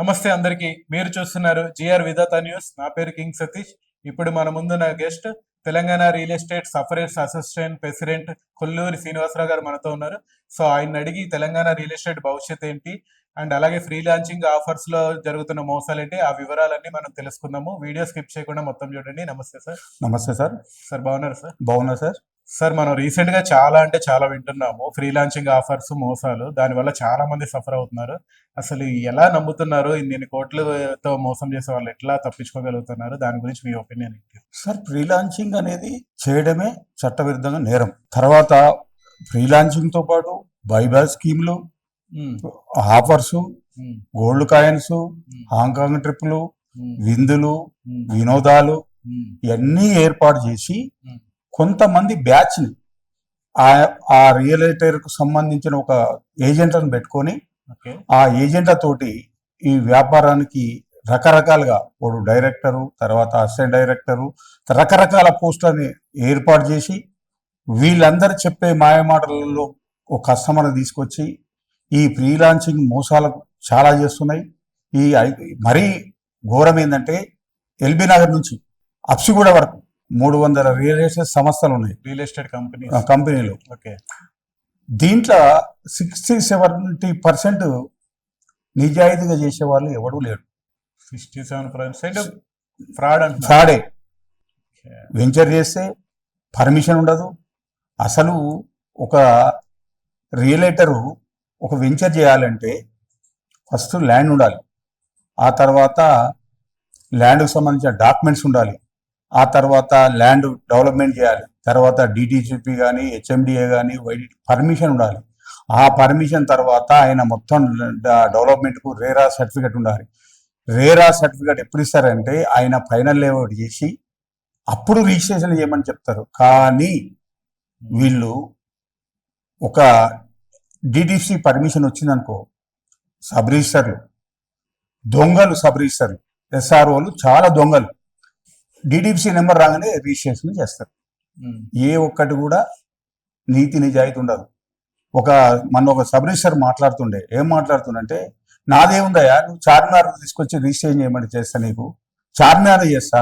నమస్తే అందరికి. మీరు చూస్తున్నారు జిఆర్ విధాత న్యూస్. నా పేరు కింగ్ సతీష్. ఇప్పుడు మన ముందున్న guest Telangana real estate sufferers assistant president Kolluri Srinivasarao గారు మనతో ఉన్నారు. సో ఆయన అడిగి తెలంగాణ రియల్ ఎస్టేట్ భవిష్యత్ ఏంటి? అండ్ అలాగే ఫ్రీ లాంచింగ్ ఆఫర్స్లో జరుగుతున్న మోసాలు ఏంటి? ఆ వివరాలన్నీ మనం తెలుసుకుందాము. వీడియో స్కిప్ చేయకుండా మొత్తం చూడండి. నమస్తే సార్. నమస్తే సార్. సార్ బాగున్నారు సార్? బాగున్నా సార్. సార్ మనం రీసెంట్గా చాలా అంటే చాలా వింటున్నాము. ఫ్రీ లాంచింగ్ ఆఫర్స్ మోసాలు. దాని వల్ల చాలా మంది సఫర్ అవుతున్నారు. అసలు ఎలా నమ్ముతున్నారు? ఇన్ని కోట్లతో మోసం చేసే వాళ్ళు ఎట్లా తప్పించుకోగలుగుతున్నారు? దాని గురించి మీ ఒపీనియన్ ఏంటి? సార్ ఫ్రీలాన్సింగ్ అనేది చేయడమే చట్టవిరుద్ధంగా నేరం. తర్వాత ఫ్రీలాన్సింగ్తో పాటు buyback స్కీమ్లు offers gold coins Hong Kong ట్రిప్లు విందులు వినోదాలు ఇవన్నీ ఏర్పాటు చేసి. కొంతమంది బ్యాచ్ని ఆ- ఆ రియల్కు సంబంధించిన ఒక ఏజెంట్లను పెట్టుకొని ఆ ఏజెంట్లతోటి ఈ వ్యాపారానికి రకరకాలుగా ఒక డైరెక్టరు తర్వాత అసిస్టెంట్ డైరెక్టరు రకరకాల పోస్టులని ఏర్పాటు చేసి వీళ్ళందరూ చెప్పే మాయమాటలలో ఒక కస్టమర్ తీసుకొచ్చి ఈ ఫ్రీలాన్సింగ్ మోసాలకు చాలా చేస్తున్నాయి. ఈ మరీ ఘోరం ఏంటంటే ఎల్బీ నగర్ నుంచి అప్సిగూడ వరకు మూడు వందల రియల్ ఎస్టేట్ సంస్థలు ఉన్నాయి రియల్ ఎస్టేట్ కంపెనీ కంపెనీలు. ఓకే. దీంట్లో సిక్స్టీ సెవెంటీ పర్సెంట్ నిజాయితీగా చేసే వాళ్ళు ఎవడూ లేడు. సిక్స్టీ సెవెన్ పర్సెంట్ ఫ్రాడ్ ఫ్రాడే వెంచర్ చేస్తే పర్మిషన్ ఉండదు. అసలు ఒక రియలేటరు ఒక వెంచర్ చేయాలంటే ఫస్ట్ ల్యాండ్ ఉండాలి. ఆ తర్వాత ల్యాండ్కి సంబంధించిన డాక్యుమెంట్స్ ఉండాలి. ఆ తర్వాత ల్యాండ్ డెవలప్మెంట్ చేయాలి. తర్వాత డిటిసిపి కానీ హెచ్ఎండిఏ కానీ పర్మిషన్ ఉండాలి. ఆ పర్మిషన్ తర్వాత ఆయన మొత్తం డెవలప్మెంట్కు రేరా సర్టిఫికెట్ ఉండాలి. రేరా సర్టిఫికెట్ ఎప్పుడు ఇస్తారంటే ఆయన ఫైనల్ లేఅవుట్ చేసి అప్పుడు రిజిస్ట్రేషన్ చేయమని చెప్తారు. కానీ వీళ్ళు ఒక డిటిసి పర్మిషన్ వచ్చిందనుకో సబ్ రిజిస్టర్లు దొంగలు సబ్ రిజిస్టర్లు ఎస్ఆర్ఓలు చాలా దొంగలు. డిటిసి నెంబర్ రాగానే రిజిస్ట్రేషన్ చేస్తారు. ఉమ్, ఏ ఒక్కటి కూడా నీతి నిజాయితీ ఉండదు. ఒక మన ఒక సబ్ రిజిస్టర్ మాట్లాడుతుండే ఏం మాట్లాడుతుండంటే నాదేముందయ్యా నువ్వు చార్మినార్ తీసుకొచ్చి రిజిస్ట్రేషన్ చేయమని చేస్తా నీకు. చార్మినార్ చేస్తా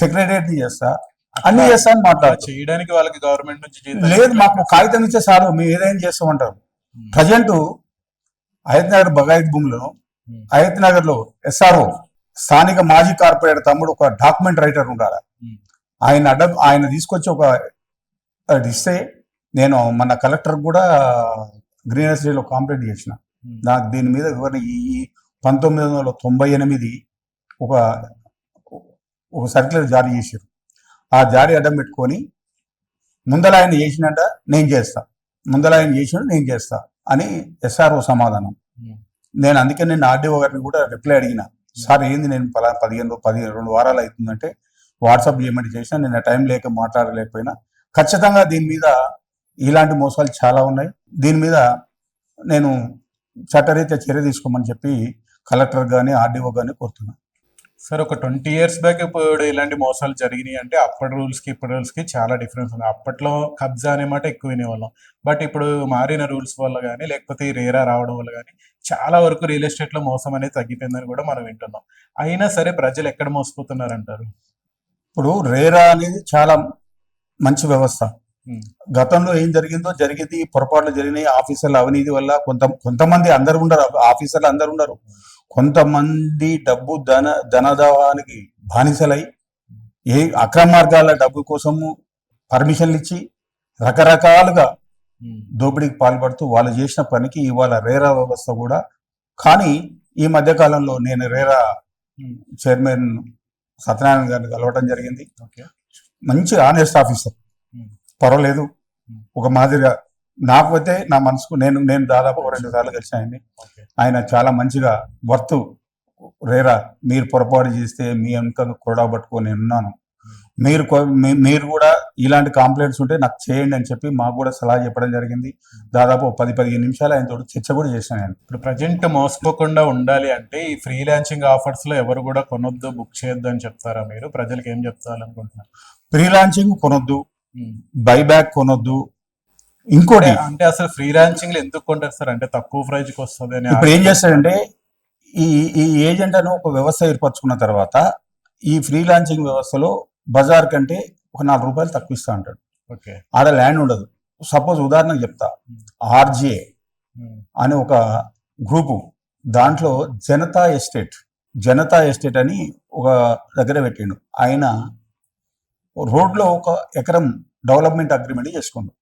సెక్రటరియట్ చేస్తా అన్ని చేస్తా అని అట్లా మాట్లాడుతూ. చేయడానికి వాళ్ళకి గవర్నమెంట్ నుంచి లేదు మాకు కాగితం ఇచ్చే సారు మేము ఏదైనా చేస్తామంటారు. ఉమ్, ప్రజెంట్ అయత్ నగర్ బగాయత్ భూమిలో ఉమ్, అయత్ నగర్లో ఎస్ఆర్ఓ స్థానిక మాజీ కార్పొరేటర్ తమ్ముడు ఒక డాక్యుమెంట్ రైటర్ ఉండాలి. ఆయన అడ్డ ఆయన తీసుకొచ్చి ఒక ఇస్తే నేను మన కలెక్టర్ కూడా గ్రీన్ ఎస్టేట్లో కంప్లైంట్ చేసిన. నాకు దీని మీద వివరణ ఈ పంతొమ్మిది వందల తొంభై ఎనిమిది ఒక ఒక సర్క్యులర్ జారీ చేశారు. ఆ జారీ అడ్డం పెట్టుకొని ముందల ఆయన చేసినట్ట నేను చేస్తా. ముందల ఆయన చేసినట్టు నేను చేస్తా అని ఎస్ఆర్ఓ సమాధానం. నేను అందుకే నేను ఆర్డీఓ గారిని కూడా రిప్లై అడిగిన. సార్ ఏంది నేను పలా పదిహేను పది పదిహేను రెండు వారాలు అవుతుందంటే వాట్సాప్ చేయమని చేసిన నేను ఆ టైం లేక మాట్లాడలేకపోయినా. ఖచ్చితంగా దీని మీద ఇలాంటి మోసాలు చాలా ఉన్నాయి. దీని మీద నేను చట్టరీత్యా చర్య తీసుకోమని చెప్పి కలెక్టర్ కానీ ఆర్డీఓ కానీ కోరుతున్నాను. సార్ ఒక ట్వంటీ ఇయర్స్ బ్యాక్ ఇప్పుడు ఇలాంటి మోసాలు జరిగినాయి అంటే అప్పటి రూల్స్కి ఇప్పటి రూల్స్కి చాలా డిఫరెన్స్ ఉంది. అప్పట్లో కబ్జా అనే మాట ఎక్కువ వినేవాళ్ళం. బట్ ఇప్పుడు మారిన రూల్స్ వల్ల కానీ లేకపోతే ఈ రేరా రావడం వల్ల కానీ చాలా వరకు రియల్ ఎస్టేట్లో మోసం అనేది తగ్గిపోయిందని కూడా మనం వింటున్నాం. అయినా సరే ప్రజలు ఎక్కడ మోసపోతున్నారు అంటారు ఇప్పుడు రేరా అనేది చాలా మంచి వ్యవస్థ. గతంలో ఏం జరిగిందో జరిగింది పొరపాట్లు జరిగినాయి ఆఫీసర్ల అవినీతి వల్ల కొంత కొంతమంది అందరు ఉండరు ఆఫీసర్లు అందరు ఉండరు. కొంతమంది డబ్బు ధన ధనదావానికి బానిసలై ఏ అక్రమ మార్గాల డబ్బు కోసము పర్మిషన్లు ఇచ్చి రకరకాలుగా దోపిడీకి పాల్పడుతూ వాళ్ళు చేసిన పనికి ఇవాళ రేరా వ్యవస్థ కూడా. కానీ ఈ మధ్య కాలంలో నేను రేరా చైర్మన్ సత్యనారాయణ గారిని కలవటం జరిగింది. ఓకే. మంచి ఆనెస్ట్ ఆఫీసర్. పర్వాలేదు. ఒక మాదిరిగా నాకు అయితే నా మనసుకు నేను నేను దాదాపు ఒక రెండు సార్లు కలిసి ఆయన్ని. ఓకే. ఆయన చాలా మంచిగా వర్త్ రేరా మీరు పొరపాటు చేస్తే మీ వెనుక కూడా పట్టుకొని నేను ఉన్నాను. మీరు మీరు కూడా ఇలాంటి కంప్లైంట్స్ ఉంటే నాకు చేయండి అని చెప్పి మాకు కూడా సలహా చెప్పడం జరిగింది. దాదాపు పది పదిహేను నిమిషాలు ఆయన తోటి చర్చ కూడా చేశాను నేను. ఇప్పుడు ప్రజెంట్ మోసపోకుండా ఉండాలి అంటే ఈ ఫ్రీ లాంచింగ్ ఆఫర్స్లో ఎవరు కూడా కొనొద్దు బుక్ చేయొద్దు అని చెప్తారా మీరు? ప్రజలకు ఏం చెప్తారనుకుంటున్నారు? ప్రీ లాంచింగ్ కొనొద్దు. బైబ్యాక్ కొనొద్దు. ఇంకోటి. అంటే- అసలు ఫ్రీ లాంచింగ్ ఎందుకు కొంటారు సార్? అంటే తక్కువ ప్రైజ్కి వస్తుంది అని ఇప్పుడు ఏం చేస్తాడంటే ఈ ఈ ఏజెంట్ అని ఒక వ్యవస్థ ఏర్పరచుకున్న తర్వాత ఈ ఫ్రీ లాంచింగ్ వ్యవస్థలో బజార్ కంటే ఒక నాలుగు రూపాయలు తక్కువ ఇస్తా అంటాడు. ఓకే. ఆడ ల్యాండ్ ఉండదు. సపోజ్ ఉదాహరణకు చెప్తా. ఆర్జే అని ఒక గ్రూపు దాంట్లో జనతా ఎస్టేట్ జనతా ఎస్టేట్ అని ఒక దగ్గర పెట్టిండు. ఆయన రోడ్లో ఒక ఎకరం డెవలప్మెంట్ అగ్రిమెంట్ చేసుకుండు.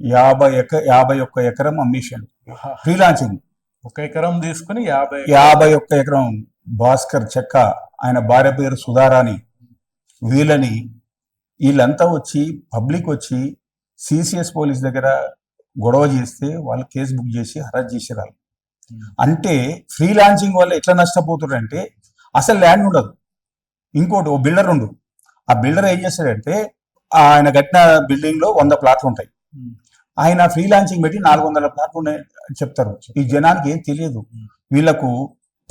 యాభై ఎక యాభై ఒక్క ఎకరం అమ్మేసాడు ఫ్రీ లాంచింగ్ ఒక ఎకరం తీసుకుని యాభై యాభై ఒక్క ఎకరం భాస్కర్ చెక్క ఆయన భార్య పేరు సుధారాణి. వీళ్ళని వీళ్ళంతా వచ్చి పబ్లిక్ వచ్చి సిసిఎస్ పోలీస్ దగ్గర గొడవ చేస్తే వాళ్ళు కేసు బుక్ చేసి హరాజ్ చేసిరారు అంటే ఫ్రీ లాంచింగ్ వల్ల ఎట్లా నష్టపోతున్నారంటే అసలు ల్యాండ్ ఉండదు. ఇంకోటి ఓ బిల్డర్ ఉండు. ఆ బిల్డర్ ఏం చేస్తాడంటే ఆయన కట్టిన బిల్డింగ్లో వంద ప్లాట్లు ఉంటాయి. ఆయన ఫ్రీ లాంచింగ్ పెట్టి నాలుగు వందల ప్లాట్లు ఉన్నాయి అని చెప్తారు. ఈ జనానికి ఏం తెలియదు. వీళ్ళకు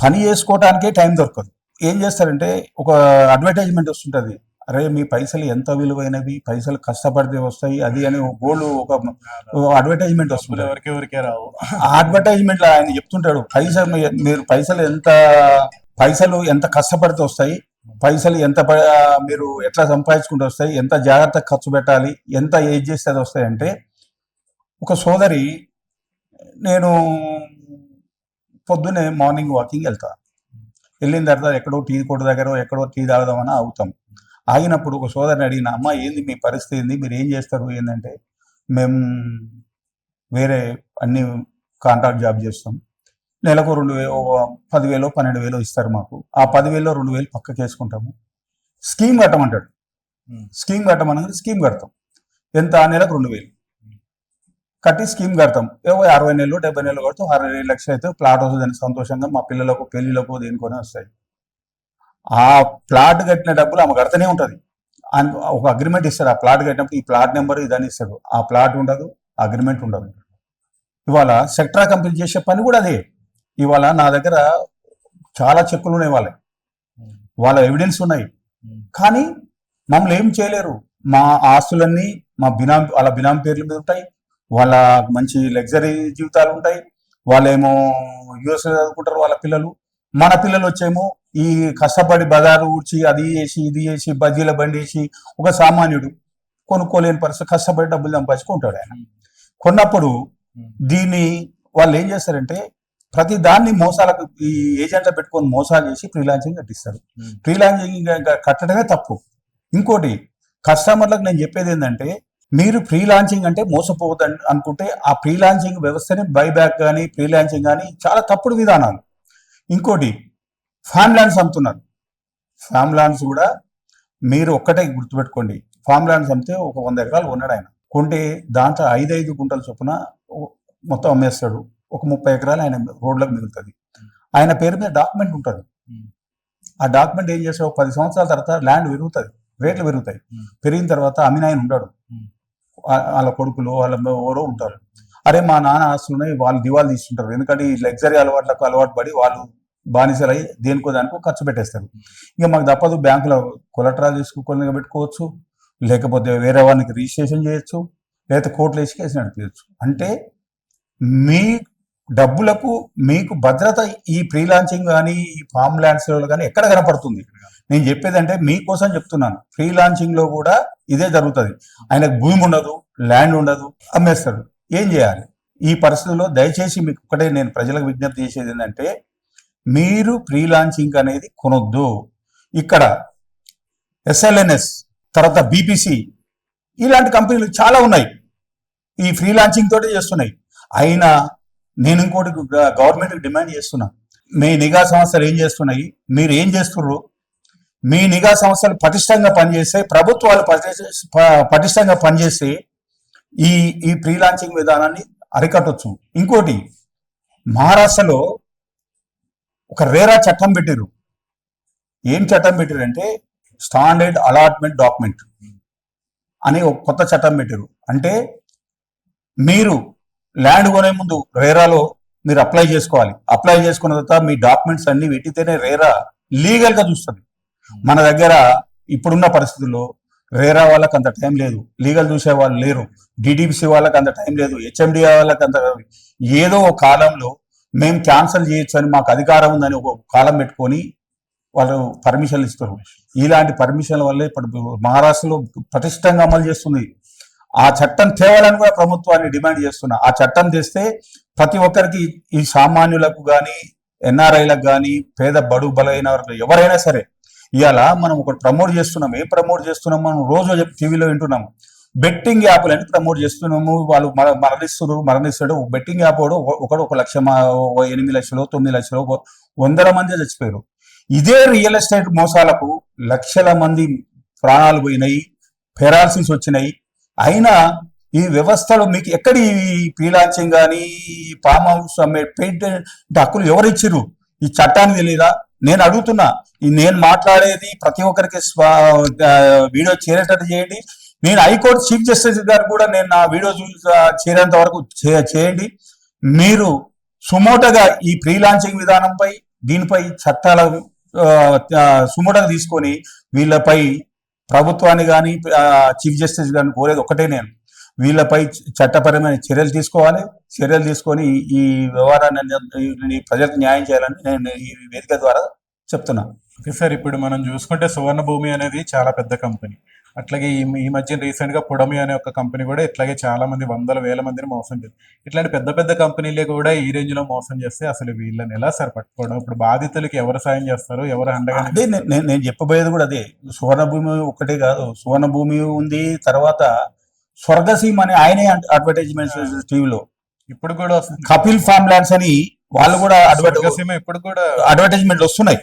పని చేసుకోవటానికే టైం దొరకదు. ఏం చేస్తారంటే ఒక అడ్వర్టైజ్మెంట్ వస్తుంటది. అరే మీ పైసలు ఎంత విలువైనవి? పైసలు కష్టపడితే వస్తాయి అది అని గోల్డ్ ఒక అడ్వర్టైజ్మెంట్ వస్తుంది ఎవరికి ఎవరికే రావు. ఆ అడ్వర్టైజ్మెంట్లో ఆయన చెప్తుంటాడు. పైసలు మీరు పైసలు ఎంత పైసలు ఎంత కష్టపడితే వస్తాయి పైసలు ఎంత ప- మీరు ఎట్లా సంపాదించుకుంటూ వస్తాయి ఎంత జాగ్రత్త ఖర్చు పెట్టాలి ఎంత ఏజ్ చేస్తే అది వస్తాయి అంటే ఒక సోదరి నేను పొద్దునే మార్నింగ్ వాకింగ్ వెళ్తా. వెళ్ళిన తర్వాత ఎక్కడో టీ కొట్టు దగ్గర ఎక్కడో టీ తాగుదామని ఆగుతాం. ఆగినప్పుడు ఒక సోదరిని అడిగిన అమ్మ ఏంది మీ పరిస్థితి ఏంది? మీరు ఏం చేస్తారు? ఏంటంటే మేము వేరే అన్ని కాంట్రాక్ట్ జాబ్ చేస్తాం. నెలకు రెండు వేలు పదివేలు పన్నెండు వేలు ఇస్తారు మాకు. ఆ పదివేలో రెండు వేలు పక్కకి వేసుకుంటాము. స్కీమ్ కట్టమంటాడు. స్కీమ్ కట్టమన్నది స్కీమ్ కడతాం. ఎంత? ఆ నెలకు రెండు వేలు. కట్టి స్కీమ్ కడతాం. ఏవో అరవై నెలలు డెబ్బై నెలలు కడతాం అరవై లక్షలు అయితే ప్లాట్ వస్తుందని సంతోషంగా మా పిల్లలకు పెళ్ళిలకు దేనికొని వస్తాయి. ఆ ప్లాట్ కట్టిన డబ్బులు ఆమె కడతనే ఉంటుంది. ఒక అగ్రిమెంట్ ఇస్తాడు. ఆ ప్లాట్ కట్టినప్పుడు ఈ ప్లాట్ నెంబర్ ఇదని ఇస్తాడు. ఆ ప్లాట్ ఉండదు అగ్రిమెంట్ ఉండదు. ఇవాళ సెక్ట్రా కంపెనీ చేసే పని కూడా అదే. ఇవాళ నా దగ్గర చాలా చెక్కులు ఉన్నాయి వాళ్ళ వాళ్ళ ఎవిడెన్స్ ఉన్నాయి. కానీ మమ్మల్ని ఏం చేయలేరు. మా ఆస్తులన్నీ మా బినాం వాళ్ళ బినాం పేర్ల మీద ఉంటాయి. వాళ్ళ మంచి లగ్జరీ జీవితాలు ఉంటాయి. వాళ్ళేమో యుఎస్ చదువుకుంటారు వాళ్ళ పిల్లలు. మన పిల్లలు వచ్చేమో ఈ కష్టపడి బజారు ఊడ్చి అది చేసి ఇది చేసి బజ్జీల బండి వేసి ఒక సామాన్యుడు కొనుక్కోలేని పరిస్థితి కష్టపడి డబ్బులు సంపాదించుకుంటాడు ఆయన. కొన్నప్పుడు దీన్ని వాళ్ళు ఏం చేస్తారంటే ప్రతి దాన్ని మోసాలకు ఈ ఏజెంట్ల పెట్టుకొని మోసాలు చేసి ఫ్రీలాన్సింగ్ కట్టిస్తారు. Hmm. ఫ్రీలాన్సింగ్ కట్టడమే తప్పు. ఇంకోటి కస్టమర్లకు నేను చెప్పేది ఏంటంటే మీరు ఫ్రీ లాంచింగ్ అంటే మోసపోవద్దు అన్- అనుకుంటే ఆ ఫ్రీ లాంచింగ్ వ్యవస్థని బైబ్యాక్ కానీ ఫ్రీ లాంచింగ్ కానీ చాలా తప్పుడు విధానాలు. ఇంకోటి ఫామ్ ల్యాండ్స్ అమ్ముతున్నారు. ఫామ్ ల్యాండ్స్ కూడా మీరు ఒక్కటే గుర్తుపెట్టుకోండి. ఫామ్ ల్యాండ్స్ అమ్మితే ఒక వంద ఎకరాలు కొన్నాడు ఆయన. కొంటే దాంట్లో ఐదు ఐదు గుంటల చొప్పున మొత్తం అమ్మేస్తాడు. ఒక ముప్పై ఎకరాలు ఆయన రోడ్లకు మిగులుతుంది. ఆయన పేరు మీద డాక్యుమెంట్ ఉంటుంది. ఆ డాక్యుమెంట్ ఏం చేస్తాడు? ఒక పది సంవత్సరాల తర్వాత ల్యాండ్ పెరుగుతుంది రేట్లు పెరుగుతాయి. పెరిగిన తర్వాత అమీన్ ఆయన ఉంటాడు వాళ్ళ కొడుకులు వాళ్ళ ఎవరో ఉంటారు. అరే మా నాన్న ఆస్తులు ఉన్నాయి వాళ్ళు దివాలు తీసుకుంటారు. ఎందుకంటే ఈ లగ్జరీ అలవాట్లకు అలవాటు పడి వాళ్ళు బానిసలై దేనికో దానికో ఖర్చు పెట్టేస్తారు. ఇంకా మాకు తప్పదు బ్యాంకులో కొలట్రాలు తీసుకుని పెట్టుకోవచ్చు. లేకపోతే వేరే వాళ్ళకి రిజిస్ట్రేషన్ చేయొచ్చు. లేకపోతే కోర్టులో వేసి కేసు నడిపించచ్చు అంటే మీ డబ్బులకు మీకు భద్రత ఈ ప్రీ లాంచింగ్ కానీ ఈ ఫామ్ ల్యాండ్స్ కానీ ఎక్కడ కనపడుతుంది? నేను చెప్పేదంటే మీకోసం చెప్తున్నాను. ఫ్రీ లాంచింగ్లో కూడా ఇదే జరుగుతుంది. ఆయనకు భూమి ఉండదు ల్యాండ్ ఉండదు అమ్మేస్తాడు. ఏం చేయాలి? ఈ పరిస్థితుల్లో దయచేసి మీకు ఒక్కటే నేను ప్రజలకు విజ్ఞప్తి చేసేది ఏంటంటే మీరు ప్రీ లాంచింగ్ అనేది కొనొద్దు. ఇక్కడ ఎస్ఎల్ఎన్ఎస్ తర్వాత బీపీసీ ఇలాంటి కంపెనీలు చాలా ఉన్నాయి. ఈ ఫ్రీ లాంచింగ్ తోటే చేస్తున్నాయి. అయినా నేను ఇంకోటి గవర్నమెంట్ డిమాండ్ చేస్తున్నా. మీ నిఘా సంస్థలు ఏం చేస్తున్నాయి? మీరు ఏం చేస్తున్నారు మీ నిఘా సంస్థలు పటిష్టంగా పనిచేస్తే ప్రభుత్వాలు ప- పటిష్టంగా పనిచేస్తే ఈ ఈ ప్రీ లాంచింగ్ విధానాన్ని అరికట్టొచ్చు. ఇంకోటి మహారాష్ట్రలో ఒక రేరా చట్టం పెట్టారు ఏం చట్టం పెట్టారంటే స్టాండర్డ్ అలాట్మెంట్ డాక్యుమెంట్ అని ఒక కొత్త చట్టం పెట్టారు అంటే మీరు ల్యాండ్ కొనే ముందు రేరాలో మీరు అప్లై చేసుకోవాలి. అప్లై చేసుకున్న తర్వాత మీ డాక్యుమెంట్స్ అన్ని పెట్టితేనే రేరా లీగల్గా చూస్తుంది. మన దగ్గర ఇప్పుడున్న పరిస్థితుల్లో రేరా వాళ్ళకి అంత టైం లేదు. లీగల్ చూసే వాళ్ళు లేరు. డిడిపిసి వాళ్ళకి అంత టైం లేదు. హెచ్ఎండిఏ వాళ్ళకి అంత ఏదో ఒక కాలంలో మేము క్యాన్సిల్ చేయొచ్చు అని మాకు అధికారం ఉందని ఒక కాలం పెట్టుకొని వాళ్ళు పర్మిషన్లు ఇస్తారు ఇలాంటి పర్మిషన్ల వల్లే ఇప్పుడు మహారాష్ట్రలో పటిష్టంగా అమలు చేస్తుంది. ఆ చట్టం తేవాలని కూడా ప్రభుత్వాన్ని డిమాండ్ చేస్తున్నా. ఆ చట్టం తెస్తే ప్రతి ఒక్కరికి ఈ సామాన్యులకు కానీ ఎన్ఆర్ఐలకు కానీ పేద బడు బలైన వారికి ఎవరైనా సరే ఇవాళ మనం ఒకటి ప్రమోట్ చేస్తున్నాం. ఏం ప్రమోట్ చేస్తున్నాం? మనం రోజు చెప్పి టీవీలో వింటున్నాము. బెట్టింగ్ యాప్లని ప్రమోట్ చేస్తున్నాము. వాళ్ళు మర- మరణిస్తున్నారు మరణిస్తాడు బెట్టింగ్ యాప్ కూడా ఒకడు ఒక లక్ష మా- ఎనిమిది లక్షలు తొమ్మిది లక్షలు వందల మంది చచ్చిపోయారు. ఇదే రియల్ ఎస్టేట్ మోసాలకు లక్షల మంది ప్రాణాలు పోయినాయి పెరాలసిస్ వచ్చినాయి. అయినా ఈ వ్యవస్థలో మీకు ఎక్కడి ఫ్రీలాన్సింగ్ కానీ ఫామ్ హౌస్ అమ్మే పెయింట్ హక్కులు ఎవరు ఈ చట్టాన్ని తెలియదా నేను అడుగుతున్నా. ఈ నేను మాట్లాడేది ప్రతి ఒక్కరికి స్వా వీడియో చేరేటట్టు చేయండి. నేను హైకోర్టు చీఫ్ జస్టిస్ గారు కూడా నేను నా వీడియో చూ- చేరేంత వరకు చే- చేయండి. మీరు సుమోటగా ఈ ఫ్రీలాన్సింగ్ విధానంపై దీనిపై చట్టాల సుమోటగా తీసుకొని వీళ్ళపై ప్రభుత్వాన్ని కానీ చీఫ్ జస్టిస్ కానీ కోరేది ఒకటే నేను. వీళ్ళపై చట్టపరమైన చర్యలు తీసుకోవాలి. చర్యలు తీసుకొని ఈ వ్యవహారాన్ని ప్రజలకు న్యాయం చేయాలని నేను ఈ వేదిక ద్వారా చెప్తున్నాను ఓకే సార్ ఇప్పుడు మనం చూసుకుంటే సువర్ణ భూమి అనేది చాలా పెద్ద కంపెనీ. అట్లాగే ఈ ఈ మధ్య రీసెంట్గా పుడమి అనే ఒక కంపెనీ కూడా ఇట్లాగే చాలా మంది వందల వేల మందిని మోసం చేస్తుంది ఇట్లాంటి పెద్ద పెద్ద కంపెనీలే కూడా ఈ రేంజ్లో మోసం చేస్తే అసలు వీళ్ళని ఎలా సార్ పట్టుకోవడం? ఇప్పుడు బాధితులకి ఎవరు సాయం చేస్తారు? ఎవరు అండగా అదే నేను చెప్పబోయేది కూడా అదే. సువర్ణ భూమి ఒకటే కాదు సువర్ణ భూమి ఉంది తర్వాత స్వర్గసీమ అని ఆయనే అడ్వర్టైజ్మెంట్ టీవీలో. ఇప్పుడు కూడా కపిల్ ఫామ్ ల్యాండ్స్ అని వాళ్ళు కూడా అడ్వర్టైజ్మెంట్లు వస్తున్నాయి.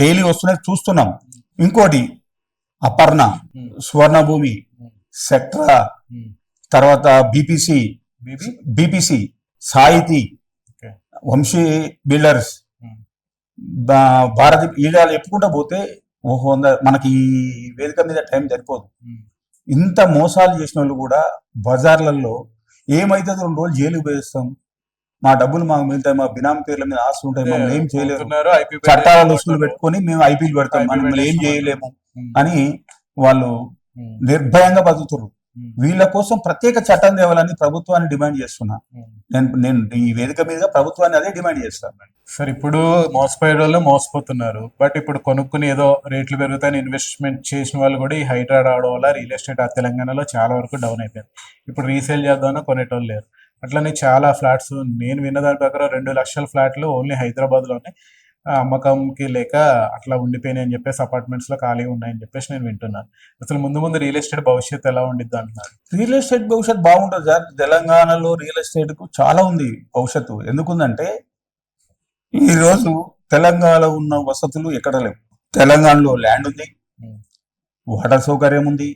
డైలీ వస్తున్నాయి చూస్తున్నాం. ఇంకోటి అపర్ణ ఉమ్, సువర్ణ భూమి సెక్ట్రా. తర్వాత బీపీసీ బీపీసీ సాహితీ. వంశీ బిల్డర్స్. భారతి ఇలా చెప్పుకుంటా పోతే ఓహో మనకి ఈ వేదిక మీద టైం సరిపోదు. ఇంత మోసాలు చేసిన వాళ్ళు కూడా బజార్లలో ఏమైతే రెండు రోజులు జైలుకు వేస్తాం మా డబ్బులు మాకు మిగతాయి మా బినామీ పేర్ల మీద ఆస్తులు ఉంటాయి మమ్మల్ని ఏం IP చట్టాల లుసులు పెట్టుకొని మేము ఐపీలు పెడతాం మమ్మల్ని ఏం. చేయలేము అని వాళ్ళు నిర్భయంగా బతుకుతారు ఉమ్, వీళ్ళ కోసం ప్రత్యేక చట్టం తేవాలని ప్రభుత్వాన్ని డిమాండ్ చేస్తున్నా. నేను నేను ఈ వేదిక మీద ప్రభుత్వాన్ని అదే డిమాండ్ చేస్తాను. సార్ ఇప్పుడు మోసపోయే వాళ్ళు మోసపోతున్నారు. బట్ ఇప్పుడు కొనుక్కుని ఏదో రేట్లు పెరుగుతాయని ఇన్వెస్ట్మెంట్ చేసిన వాళ్ళు కూడా ఈ హైడ్రా రావడం వల్ల రియల్ ఎస్టేట్ ఆ తెలంగాణలో చాలా వరకు డౌన్ అయిపోయింది ఇప్పుడు రీసేల్ చేద్దామన్నా కొనేటోళ్ళు లేరు. అట్లనే చాలా ఫ్లాట్స్ నేను విన్న దాని ప్రకారం రెండు లక్షల ఫ్లాట్లు ఓన్లీ హైదరాబాద్లోనే ఆ, అమ్మకంకి లేక అట్లా ఉండిపోయినాయి అని చెప్పేసి అపార్ట్మెంట్స్లో ఖాళీ ఉన్నాయని చెప్పేసి నేను వింటున్నాను. అసలు ముందు ముందు రియల్ ఎస్టేట్ భవిష్యత్తు ఎలా ఉండిద్ది అంటున్నారు? రియల్ ఎస్టేట్ భవిష్యత్తు బాగుంటుంది సార్. తెలంగాణలో రియల్ ఎస్టేట్కు చాలా ఉంది భవిష్యత్తు. ఎందుకుందంటే ఈ రోజు తెలంగాణలో ఉన్న వసతులు ఎక్కడ లేవు. తెలంగాణలో ల్యాండ్ ఉంది వాటర్ సౌకర్యం ఉంది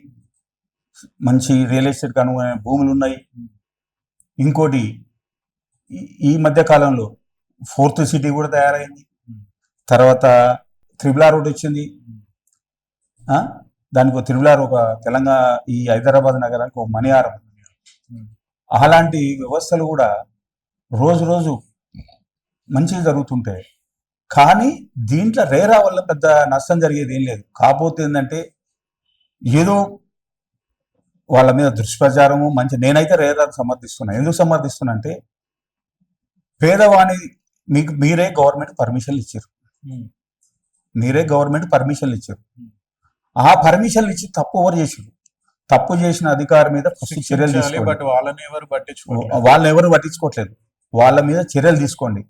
మంచి రియల్ ఎస్టేట్ అనుగుణమైన భూములు ఉన్నాయి. ఇంకోటి ఈ- మధ్య కాలంలో ఫోర్త్ సిటీ కూడా తయారైంది. తర్వాత త్రిబులార్ రోడ్ వచ్చింది. దానికి త్రిబులార్ ఒక తెలంగాణ ఈ హైదరాబాద్ నగరానికి ఒక మణిహారం. అలాంటి వ్యవస్థలు కూడా రోజు రోజు మంచిగా జరుగుతుంటాయి కానీ దీంట్లో రేరా వల్ల పెద్ద నష్టం జరిగేది ఏం లేదు. కాకపోతే ఏంటంటే ఏదో వాళ్ళ మీద దుష్ప్రచారము మంచి నేనైతే రేరా సమర్థిస్తున్నా. ఎందుకు సమర్థిస్తున్నా అంటే పేదవాణి మీకు మీరే గవర్నమెంట్ పర్మిషన్లు ఇచ్చారు. మీరే గవర్నమెంట్ పర్మిషన్లు ఇచ్చారు. ఆ పర్మిషన్లు ఇచ్చి తప్పు ఎవరు చేసారు తప్పు చేసిన అధికారి మీద ఫస్ట్ చర్యలు తీసుకోండి. వాళ్ళని ఎవరు పట్టించుకోవట్లేదు వాళ్ళ మీద చర్యలు తీసుకోండి.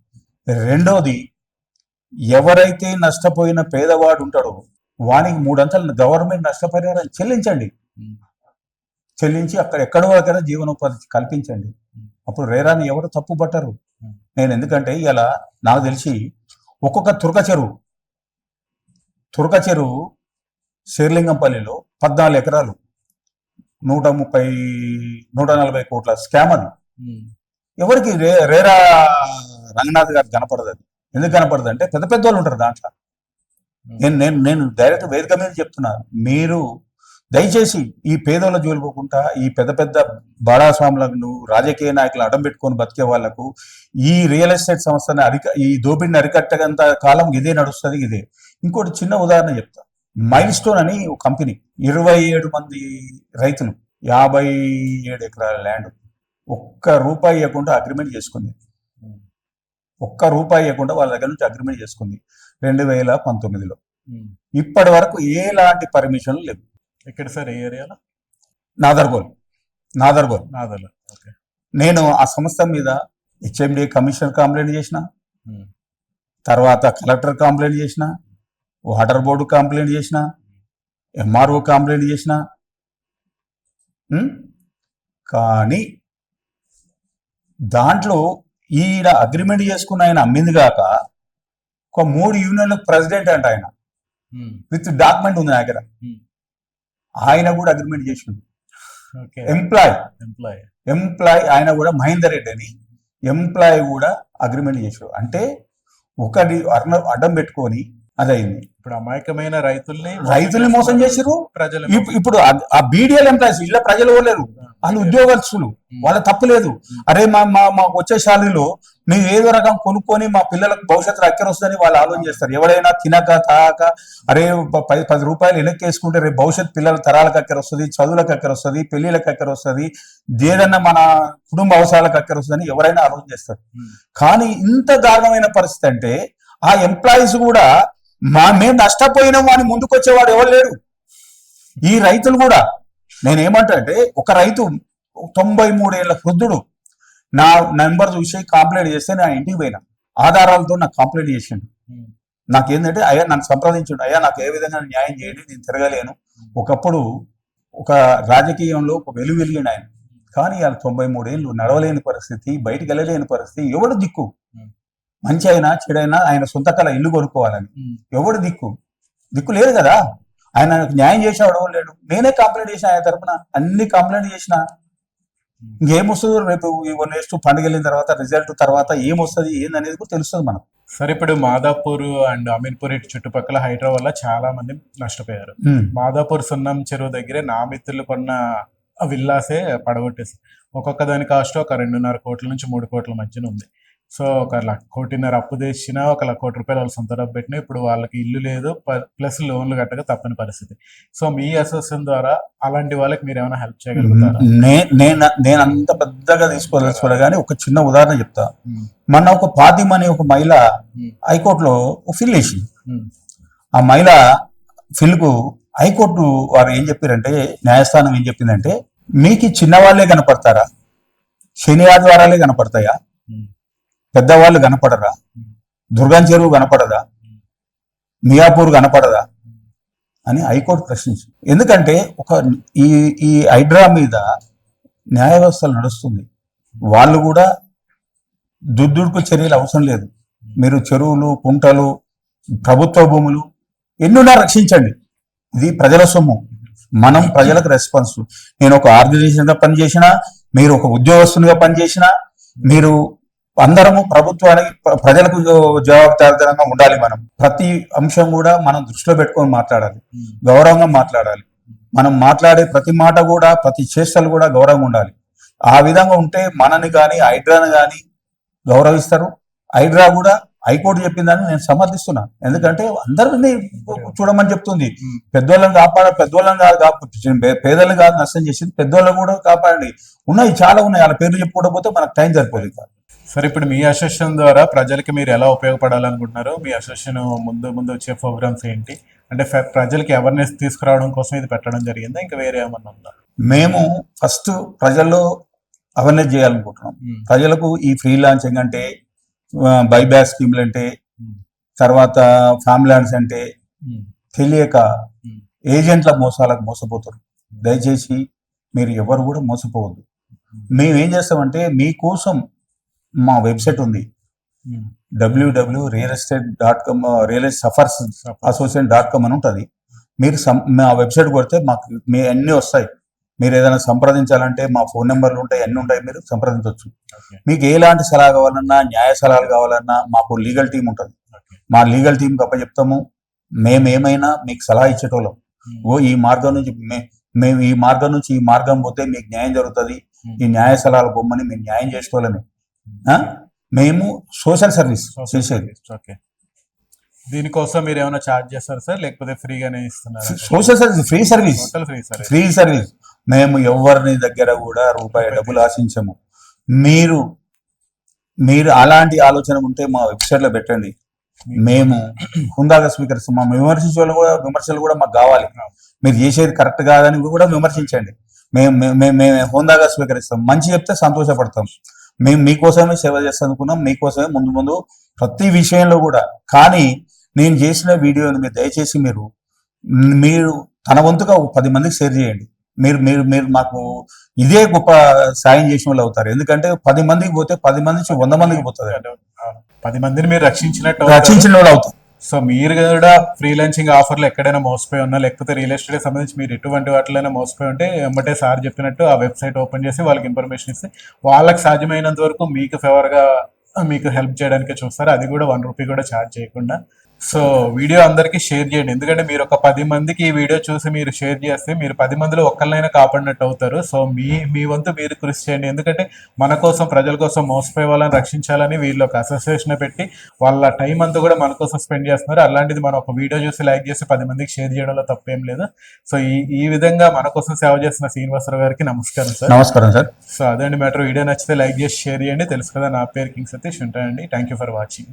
రెండోది ఎవరైతే నష్టపోయిన పేదవాడు ఉంటాడో వానికి మూడంతలు గవర్నమెంట్ నష్టపరిహారం చెల్లించండి. చెల్లించి అక్కడ ఎక్కడో అక్కడ జీవనోపాధి కల్పించండి. అప్పుడు రేరాని ఎవరు తప్పు పట్టరు నేను ఎందుకంటే ఇలా నాకు తెలిసి ఒక్కొక్క తురక చెరువు తురక చెరువు శేర్లింగంపల్లిలో పద్నాలుగు ఎకరాలు నూట ముప్పై నూట నలభై కోట్ల స్కామ్ అది. ఎవరికి రే రేరా రంగనాథ్ గారు కనపడదు అది. ఎందుకు కనపడదు అంటే పెద్ద పెద్ద వాళ్ళు ఉంటారు దాంట్లో. నేను నేను నేను డైరెక్ట్ వేదిక మీద చెప్తున్నా మీరు దయచేసి ఈ పేదోళ్ళ జోలు పోకుండా ఈ పెద్ద పెద్ద బడా స్వాములను రాజకీయ నాయకులు అడ్డం పెట్టుకొని బతికే వాళ్ళకు ఈ రియల్ ఎస్టేట్ సంస్థని అరిక ఈ దోపిడిని అరికట్టగంత కాలం ఇదే నడుస్తుంది ఇదే. ఇంకోటి చిన్న ఉదాహరణ చెప్తా. మైల్ స్టోన్ అని ఒక కంపెనీ ఇరవై ఏడు మంది రైతులు యాభై ఏడు ఎకరాల ల్యాండ్ ఒక్క రూపాయి ఇవ్వకుండా అగ్రిమెంట్ చేసుకుంది. ఒక్క రూపాయి ఇవ్వకుండా వాళ్ళ దగ్గర నుంచి అగ్రిమెంట్ చేసుకుంది రెండు వేల పంతొమ్మిదిలో. ఇప్పటి వరకు ఎలాంటి పర్మిషన్లు లేవు. ఎక్కడ సార్ ఏ ఏరియాలో నాదర్గోల్ నాదర్గోల్ నాదలు ఓకే నేను ఆ సంస్థ మీద హెచ్ఎండి కమిషనర్ కంప్లైంట్ చేసిన. తర్వాత కలెక్టర్ కంప్లైంట్ చేసిన వాటర్ బోర్డు కంప్లైంట్ చేసిన ఎంఆర్ఓ కంప్లైంట్ చేసిన? కానీ దాంట్లో ఈడ అగ్రిమెంట్ చేసుకున్న ఆయన అమ్మింది కాక ఒక మూడు యూనియన్లకు ప్రెసిడెంట్ అంట ఆయన. విత్ డాక్యుమెంట్ ఉంది నా దగ్గర. ఆయన కూడా అగ్రిమెంట్ చేసిండు. ఎంప్లాయ్ ఎంప్లాయ్ ఎంప్లాయ్ ఆయన కూడా మహేందర్ రెడ్డి అని ఎంప్లాయ్ కూడా అగ్రిమెంట్ చేసాడు. అంటే ఒకటి అర్ణ అడ్డం పెట్టుకొని అది అయింది ఇప్పుడు అమాయకమైన రైతుల్ని రైతుల్ని మోసం చేసిర్రు. ప్రజలు ఇప్- ఇప్పుడు ఆ- బీడీఎల్ ఎంప్లాయీస్ ఇలా ప్రజలు ఇవ్వలేరు వాళ్ళు ఉద్యోగస్తులు వాళ్ళ తప్పు లేదు. అరే మా మా వచ్చే శాలరీలో మేము ఏదో రకం కొనుక్కొని మా పిల్లలకు భవిష్యత్తు అక్కర వస్తుందని వాళ్ళు ఆలోచన చేస్తారు. ఎవడైనా తినక తాక అరే పది పది రూపాయలు వెనక్కి వేసుకుంటే రేపు భవిష్యత్ పిల్లల తరాలకు అక్కర వస్తుంది చదువులకు అక్కర వస్తుంది పెళ్ళిళ్ళకి అక్కర వస్తుంది ఏదన్నా మన కుటుంబ అవసరాలకు అక్కర వస్తుందని ఎవరైనా ఆలోచన చేస్తారు. కానీ ఇంత దారుణమైన పరిస్థితి అంటే ఆ ఎంప్లాయీస్ కూడా మా మేము నష్టపోయినాము అని ముందుకు వచ్చేవాడు ఎవరు లేడు. ఈ రైతులు కూడా. నేనేమంటా అంటే ఒక రైతు తొంభై మూడేళ్ళ వృద్ధుడు. నా నెంబర్ చూసి కంప్లైంట్ చేస్తే నా ఇంటికి పోయినా. ఆధారాలతో నాకు కంప్లైంట్ చేసిండు. నాకేంటంటే అయ్యా నన్ను సంప్రదించండు. అయ్యా నాకు ఏ విధంగా న్యాయం చేయండి నేను తిరగలేను. ఒకప్పుడు ఒక రాజకీయంలో ఒక వెలుగు వెలిగిండు ఆయన. కానీ ఆయన తొంభై మూడేళ్ళు నడవలేని పరిస్థితి బయటికి వెళ్ళలేని పరిస్థితి ఎవడు దిక్కు? మంచి అయినా చెడైనా ఆయన సొంత కళ ఇల్లు కొనుక్కోవాలని. ఎవడు దిక్కు? దిక్కు లేదు కదా. ఆయన న్యాయం చేసేవాడు లేడు. నేనే కంప్లైంట్ చేసిన ఆయన తరపున. అన్ని కంప్లైంట్ చేసిన ఇంకేమొస్తుంది? రేపు నెక్స్ట్ పండుగ వెళ్ళిన తర్వాత రిజల్ట్ తర్వాత ఏమొస్తుంది ఏందనేది కూడా తెలుస్తుంది మనకు. సరే ఇప్పుడు మాదాపూర్ అండ్ అమీర్పూర్ ఇటు చుట్టుపక్కల హైడ్రా వల్ల చాలా మంది నష్టపోయారు. మాదాపూర్ సున్నం చెరువు దగ్గరే నా మిత్రులు కొన్న విల్లాసే పడగొట్టేసి ఒక్కొక్క దాని కాస్ట్ ఒక రెండున్నర కోట్ల నుంచి మూడు కోట్ల మధ్యన ఉంది. సో ఒక లక్ష కోటిన్నర అప్పు తెచ్చినా ఒక లక్ష కోటి రూపాయలు వాళ్ళు సొంత డబ్బు పెట్టినా ఇప్పుడు వాళ్ళకి ఇల్లు లేదు ప్లస్ లోన్లు కట్టక తప్పని పరిస్థితి. సో మీ అసోసియేషన్ ద్వారా అలాంటి వాళ్ళకి మీరు ఏమైనా హెల్ప్ చేయగలుగుతారా? నేను నేను అంత పెద్దగా తీసుకోదలుచుకోలే కానీ ఒక చిన్న ఉదాహరణ చెప్తా. మొన్న ఒక పాతిమ అనే ఒక మహిళ హైకోర్టులో ఫిల్ వేసింది ఉమ్, ఆ మహిళ ఫిల్కు హైకోర్టు వారు ఏం చెప్పారంటే న్యాయస్థానం ఏం చెప్పిందంటే మీకు చిన్నవాళ్ళే కనపడతారా? శని ఆదివారాలే కనపడతాయా? పెద్దవాళ్ళు కనపడరా? దుర్గం చెరువు కనపడదా? మియాపూర్ కనపడదా? అని హైకోర్టు ప్రశ్నించింది. ఎందుకంటే ఒక ఈ ఈ హైడ్రా మీద న్యాయ వ్యవస్థలు నడుస్తుంది. వాళ్ళు కూడా దుద్దుడుకు చర్యలు అవసరం లేదు. మీరు చెరువులు కుంటలు ప్రభుత్వ భూములు ఎన్నున్నా రక్షించండి. ఇది ప్రజల సొమ్ము. మనం ప్రజలకు రెస్పాన్స్ నేను ఒక ఆర్గనైజేషన్గా పనిచేసినా పనిచేసిన మీరు ఒక ఉద్యోగస్తునిగా పనిచేసిన మీరు అందరము ప్రభుత్వానికి ప్ర- ప్రజలకు జవాబుదారితనంగా ఉండాలి మనం. ప్రతి అంశం కూడా మనం దృష్టిలో పెట్టుకొని మాట్లాడాలి. గౌరవంగా మాట్లాడాలి. మనం మాట్లాడే ప్రతి మాట కూడా ప్రతి చేష్టలు కూడా గౌరవంగా ఉండాలి. ఆ విధంగా ఉంటే మనని కానీ హైడ్రాని కానీ గౌరవిస్తారు. హైడ్రా కూడా హైకోర్టు చెప్పిందని నేను సమర్థిస్తున్నా. ఎందుకంటే అందరినీ చూడమని చెప్తుంది. పెద్దోళ్ళని కాపాడ పెద్దోళ్ళని కాదు కాపాడు పేదలను కాదు నష్టం చేసింది పెద్దోళ్ళని కూడా కాపాడండి. ఉన్నాయి చాలా ఉన్నాయి. వాళ్ళ పేర్లు చెప్పుకోవడం పోతే మనకు టైం సరిపోదు. సరే ఇప్పుడు మీ అసోసియేషన్ ద్వారా ప్రజలకి మీరు ఎలా ఉపయోగపడాలనుకుంటున్నారు మీ అసోసియేషన్ ముందు ముందు వచ్చే ప్రోగ్రామ్స్ ఏంటి? అంటే ప్రజలకి అవేర్నెస్ తీసుకురావడం కోసం ఇది పెట్టడం జరిగిందా? ఇంకా వేరే ఏమన్నా ఉందా? మేము ఫస్ట్ ప్రజల్లో అవేర్నెస్ చేయాలనుకుంటున్నాం. ప్రజలకు ఈ ఫ్రీ లాంచింగ్ అంటే బైబ్యాక్ స్కీమ్లు అంటే ఉమ్, తర్వాత ఫ్యామిలీ ల్యాండ్స్ అంటే ఉమ్, తెలియక ఏజెంట్ల మోసాలకు మోసపోతారు. దయచేసి మీరు ఎవరు కూడా మోసపోవద్దు. మేము ఏం చేస్తామంటే మీకోసం మా వెబ్సైట్ ఉంది. W W real estate dot com real estate sufferers association dot com అని ఉంటుంది. మీరు మా వెబ్సైట్ కొడితే మాకు మీ అన్నీ వస్తాయి. మీరు ఏదైనా సంప్రదించాలంటే మా ఫోన్ నెంబర్లు ఉంటాయి అన్నీ ఉంటాయి మీరు సంప్రదించవచ్చు. మీకు ఎలాంటి సలహా కావాలన్నా న్యాయ సలహాలు కావాలన్నా మాకు లీగల్ టీం ఉంటుంది. మా లీగల్ టీం గొప్ప చెప్తాము మేము ఏమైనా మీకు సలహా ఇచ్చేటోళ్ళం. ఓ ఈ మార్గం నుంచి మేము ఈ మార్గం నుంచి ఈ మార్గం పోతే మీకు న్యాయం జరుగుతుంది. ఈ న్యాయ సలహాలు బొమ్మని మేము న్యాయం చేసుకోలేమే ఆ? మేము సోషల్ సర్వీస్ చేసేది. ఓకే. దీనికోసం మీరు ఏమైనా ఛార్జ్ చేస్తారు సార్? లేకపోతే ఫ్రీగానే ఇస్తున్నారా? Social service free service. Free sir free service. మేము ఎవరిని దగ్గర కూడా రూపాయి డబ్బులు ఆశించము. మీరు మీరు అలాంటి ఆలోచన ఉంటే మా వెబ్సైట్లో పెట్టండి. మేము హుందాగా స్వీకరిస్తాం. మా విమర్శించే వాళ్ళు కూడా విమర్శలు కూడా మాకు కావాలి. మీరు చేసేది కరెక్ట్ కాదని కూడా విమర్శించండి. మేము మేము- మేము మేము హోందాగా స్వీకరిస్తాం. మంచి చెప్తే సంతోషపడతాం. మేము మీకోసమే సేవ చేస్తాం అనుకున్నాం మీకోసమే ముందు ముందు ప్రతి విషయంలో కూడా. కానీ నేను చేసిన వీడియోని మీరు దయచేసి మీరు మీరు తన వంతుగా పది మందికి షేర్ చేయండి. మీరు మీరు మీరు మాకు ఇదే గొప్ప సాయం చేసిన వాళ్ళు అవుతారు. ఎందుకంటే పది మందికి పోతే పది మంది నుంచి వంద మందికి పోతుంది పది మందిని మీరు రక్షించినట్టు. రక్షించిన వాళ్ళు అవుతారు. సో మీరు కూడా ఫ్రీలాన్సింగ్ ఆఫర్లు ఎక్కడైనా మోసపోయి ఉన్నా లేకపోతే రియల్ ఎస్టేట్ సంబంధించి మీరు ఎటువంటి వాటిలోనే మోసపోయి ఉంటే ఎమ్మటే సార్ చెప్పినట్టు ఆ వెబ్సైట్ ఓపెన్ చేసి వాళ్ళకి ఇన్ఫర్మేషన్ ఇస్తే వాళ్ళకి సాధ్యమైనంత వరకు మీకు ఫేవర్గా మీకు హెల్ప్ చేయడానికి చూస్తారు. అది కూడా వన్ రూపీ కూడా ఛార్జ్ చేయకుండా సో వీడియో అందరికీ షేర్ చేయండి. ఎందుకంటే మీరు ఒక పది మందికి ఈ వీడియో చూసి మీరు షేర్ చేస్తే మీరు పది మందిలో ఒక్కళ్ళైనా కాపాడినట్టు అవుతారు. సో మీ మీ వంతు మీరు కృషి చేయండి. ఎందుకంటే మన కోసం ప్రజల కోసం మోసపోయే వాళ్ళని రక్షించాలని వీళ్ళు ఒక అసోసియేషన్ పెట్టి వాళ్ళ టైం అంతా కూడా మన కోసం స్పెండ్ చేస్తున్నారు. అలాంటిది మనం ఒక వీడియో చూసి లైక్ చేసి పది మందికి షేర్ చేయడంలో తప్పేం లేదు. సో ఈ ఈ విధంగా మన కోసం సేవ చేస్తున్న శ్రీనివాసరావు గారికి నమస్కారం సార్ నమస్కారం సార్ సో అదండి మ్యాటర్ వీడియో నచ్చితే లైక్ చేసి షేర్ చేయండి. తెలుసు కదా నా పేరు కింగ్ సతీష్ ఉంటాయండి థ్యాంక్ యూ ఫర్ వాచింగ్